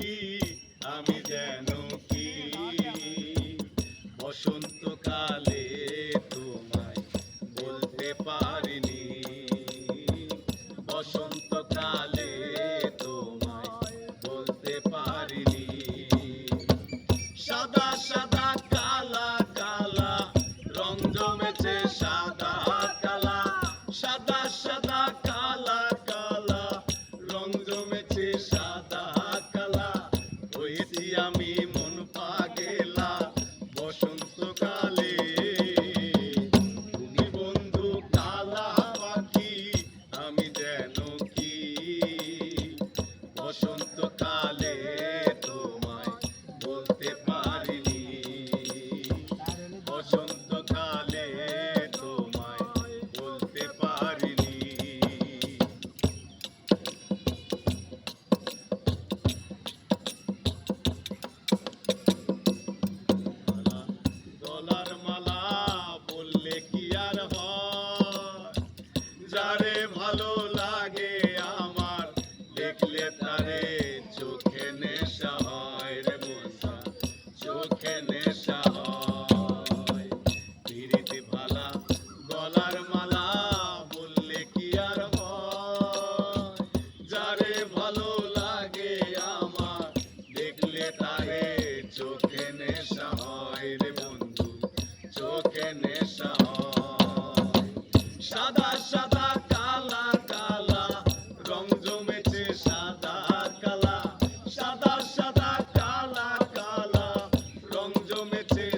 কি? আমি যেন কি? বসন্তকালে তোমায় বলতে পারিনি। বসন্তকালে তোমায় বলতে পারিনি। সাদা সাদা কালা আমি দেখলে তারে চোখে নেশা হয় রে মোসা চোখে নেশা হয়। পিরিতি ভালা গলার মালা বললে কি আর যারে ভালো লাগে আমার, দেখলে তারে চোখে নেশা হয় রে বন্ধু, চোখে নেশা হয়। সাদা সাদা কালা কালা জমেছে